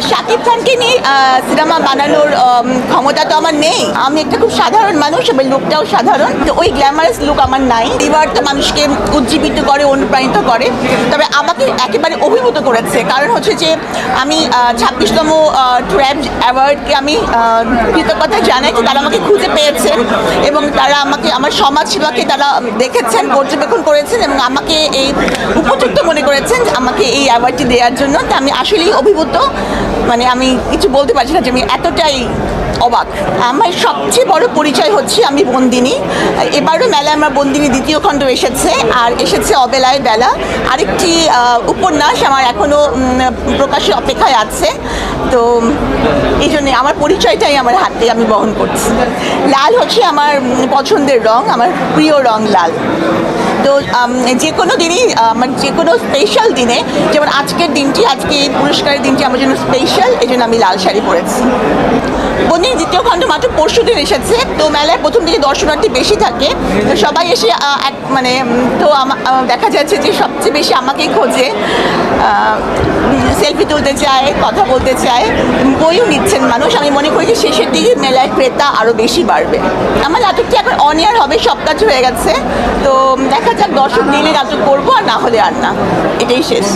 শাকিব খানকে নিয়ে সিনেমা বানানোর ক্ষমতা তো আমার নেই। আমি একটা খুব সাধারণ মানুষ, এবং লুকটাও সাধারণ। তো ওই গ্ল্যামারাস লুক আমার নাই। তো মানুষকে উজ্জীবিত করে, অনুপ্রাণিত করে। তবে আমাকে একেবারে অভিভূত করেছে। কারণ হচ্ছে যে, আমি ছাব্বিশতম ট্র্যাব অ্যাওয়ার্ডকে আমি কৃতজ্ঞতা জানাই যে তারা আমাকে খুঁজে পেয়েছেন এবং তারা আমাকে, আমার সমাজ সেবাকে তারা দেখেছেন, পর্যবেক্ষণ করেছেন, এবং আমাকে এই উপযুক্ত করেছেন আমাকে এই অ্যাওয়ার্ডটি দেওয়ার জন্য। তা আমি আসলেই অভিভূত। মানে আমি কিছু বলতে পারছি না যে আমি এতটাই অবাক। আমার সবচেয়ে বড় পরিচয় হচ্ছে আমি বন্দিনী। এবারও মেলায় আমার বন্দিনী দ্বিতীয় খণ্ড এসেছে, আর এসেছে অবেলায় বেলা। আরেকটি উপন্যাস আমার এখনও প্রকাশের অপেক্ষায় আছে। তো, এই জন্যে আমার পরিচয়টাই আমার হাতে আমি বহন করছি। লাল হচ্ছে আমার পছন্দের রং, আমার প্রিয় রং লাল। তো যে কোনো দিনই মানে যে কোনো স্পেশাল দিনে, যেমন আজকের দিনটি, আজকে এই পুরস্কারের দিনটি আমার জন্য স্পেশাল এই জন্য আমি লাল শাড়ি পরেছি। বন্ধু দ্বিতীয় খণ্ড মাত্র পরশু দিন এসেছে, তো মেলায় প্রথম দিকে দর্শনার্থী বেশি থাকে, তো সবাই এসে মানে তো দেখা যাচ্ছে যে সবচেয়ে বেশি আমাকেই খোঁজে। সেলফি তুলতে চায়, কথা বলতে চায়, বইও নিচ্ছেন মানুষ। আমি মনে করি যে শেষের দিকে মেলায় ক্রেতা আরও বেশি বাড়বে। আমার নাটকটি এখন অন এয়ার হবে, সব কাজ হয়ে গেছে। তো দেখা যাক, দর্শক নিলে নাটক করব আর না হলে আর না। এটাই শেষ।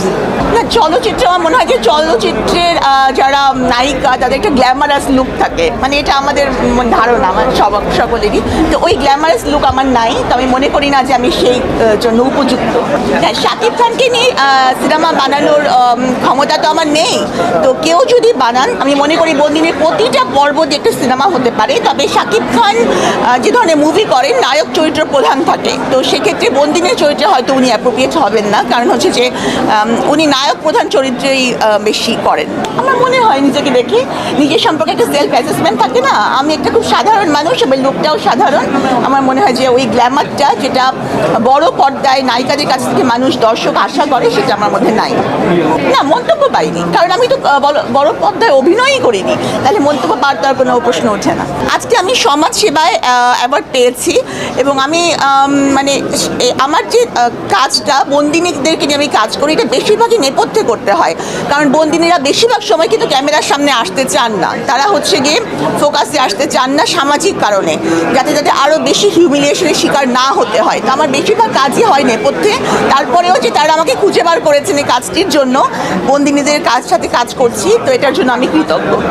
না, চলচ্চিত্র আমার মনে হয় যে চলচ্চিত্রের যারা নায়িকা, তাদের একটা গ্ল্যামারাস লুক থাকে। মানে এটা আমাদের ধারণা, আমার সব সকলেরই। তো ওই গ্ল্যামারাস লুক আমার নাই, তো আমি মনে করি না যে আমি সেই জন্য উপযুক্ত। হ্যাঁ শাকিব খানকে নিয়ে সিনেমা বানানোর ক্ষমতা তো আমার নেই। তো কেউ যদি বানান, আমি মনে করি বন্দিনীর প্রতিটা পর্ব দিয়ে একটা সিনেমা হতে পারে। তবে শাকিব খান যে ধরনের মুভি করেন, নায়ক চরিত্র প্রধান থাকে। তো সেক্ষেত্রে বন্দিনের চরিত্রে হয়তো উনি অ্যাপ্রোপ্রিয়েট হবেন না। কারণ হচ্ছে যে উনি নায়ক প্রধান চরিত্রেই বেশি করেন? আমার মনে হয় নিজেকে দেখে নিজের সম্পর্কে একটা সেলফ অ্যাসেসমেন্ট থাকে না? আমি একটা খুব সাধারণ মানুষ এবং লোকটাও সাধারণ। আমার মনে হয় যে ওই গ্ল্যামারটা যেটা বড় পর্দায় নায়িকাদের কাছ থেকে মানুষ, দর্শক আশা করে, সেটা আমার মধ্যে নাই। না, মন্তব্য পাইনি। কারণ আমি তো বড়- পর্দায় অভিনয়ই করিনি। তাহলে মন্তব্য পাওয়ার তো কোনো প্রশ্ন ওঠে না। আজকে আমি সমাজ সেবায় অ্যাওয়ার্ড পেয়েছি এবং আমি মানে আমার যে কাজটা বন্দিনীদেরকে নিয়ে আমি কাজ করি, এটা বেশিরভাগই নেপথ্যে করতে হয়। কারণ বন্দিনীরা বেশিরভাগ সময় কিন্তু ক্যামেরার সামনে আসতে চান না। তারা হচ্ছে গিয়ে ফোকাসে আসতে চান না সামাজিক কারণে, যাতে যাতে আরও বেশি হিউমিলিয়েশনের শিকার না হতে হয়। তো আমার বেশিরভাগ কাজই হয় নেপথ্যে। তারপরেও যে তারা আমাকে খুঁজে বার করেছেন এই কাজটির জন্য বন্দিনীদের কাজ সাথে কাজ করছি, তো এটার জন্য আমি কৃতজ্ঞ।